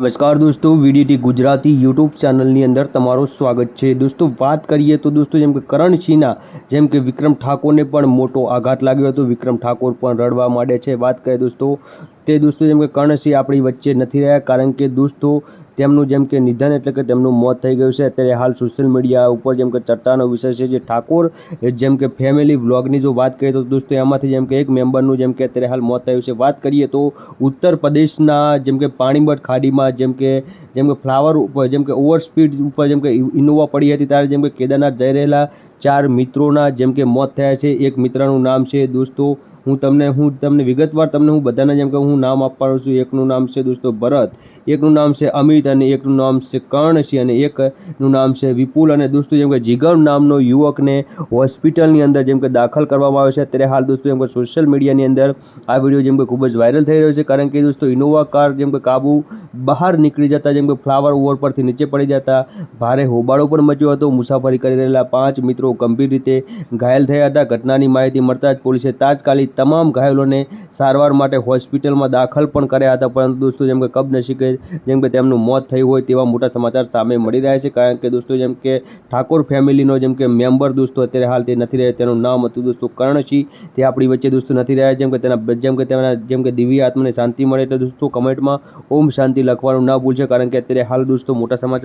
નમસ્કાર દોસ્તો VDT Gujarati YouTube ચેનલની અંદર તમારું સ્વાગત છે. દોસ્તો, વાત કરીએ તો દોસ્તો, જેમ કે કરણ સિંહના જેમ કે વિક્રમ ઠાકોરને પણ મોટો આઘાત લાગ્યો હતો. વિક્રમ ઠાકોર પણ રડવા માંડે છે. વાત કરીએ દોસ્તો તે દોસ્તો જેમ કે કર્ણસિંહ આપણી વચ્ચે નથી રહ્યા કારણ કે દોસ્તો તેમનું જેમ કે નિધન એટલે કે તેમનું મોત થઈ ગયું છે અત્યારે હાલ સોશિયલ મીડિયા ઉપર જેમ કે ચર્ચાનો વિષય છે જે ઠાકોર જેમ કે ફેમિલી વ્લોગની જો વાત કરીએ તો દોસ્તો એમાંથી જેમ કે એક મેમ્બરનું જેમ કે અત્યારે હાલ મોત થયું છે વાત કરીએ તો ઉત્તર પ્રદેશના જેમ કે પાણીબટ ખાડીમાં જેમ કે જેમ કે ફ્લાવર ઉપર જેમ કે ઓવર સ્પીડ ઉપર જેમ કે ઇનોવા પડી હતી ત્યારે જેમ કે કેદારનાથ જઈ રહેલા ચાર મિત્રોના જેમ કે મોત થયા છે. એક મિત્રનું નામ છે, દોસ્તો, હું તમને હું તમને વિગતવાર તમને હું બધાના જેમ કે હું નામ આપવાનો છું. એકનું નામ છે, દોસ્તો, ભરત. એકનું નામ છે, અમિત અને એકનું નામ છે કર્ણસિંહ અને એકનું નામ છે, વિપુલ અને દોસ્તો, જેમ કે જીગર નામનો યુવકને હોસ્પિટલની અંદર જેમ કે દાખલ કરવામાં આવ્યો છે. અત્યારે હાલ, દોસ્તો, જેમ કે સોશિયલ મીડિયાની અંદર આ વીડિયો જેમ કે ખૂબ જ વાયરલ થઈ રહ્યો છે. કારણ કે, દોસ્તો, ઇનોવા કાર જેમ કે કાબુ બહાર નીકળી જતા, જેમ કે ફ્લાવર ઓવર પરથી નીચે પડી જતા, ભારે હોબાળો પણ મચ્યો હતો. મુસાફરી કરી રહેલા પાંચ મિત્રો ગંભીર રીતે ઘાયલ થયા હતા. ઘટનાની માહિતી મળતા જ પોલીસે તાત્કાલિક તમામ ઘાયલોને સારવાર માટે હોસ્પિટલમાં દાખલ પણ કર્યા હતા. પરંતુ દોસ્તો, જેમ કે કબનસીબે, જેમ કે તેમનું મોત થયું હોય તેવા મોટા સમાચાર સામે મળી રહ્યા છે. કારણ કે દોસ્તો, જેમ કે ઠાકોર ફેમિલીનો જેમ કે મેમ્બર દોસ્તો, અત્યારે હાલ તે નથી રહ્યા. તેનું નામ હતું દોસ્તો કર્ણસિંહ તે આપણી વચ્ચે દોસ્તો નથી રહ્યા. જેમ કે તેના, જેમ કે તેના જેમ કે દિવ્ય આત્માને શાંતિ મળે એટલે દોસ્તો, કમેન્ટમાં ઓમ શાંતિ લખવાનું ના ભૂલશે. કારણ કે અત્યારે હાલ દોસ્તો મોટા સમાચાર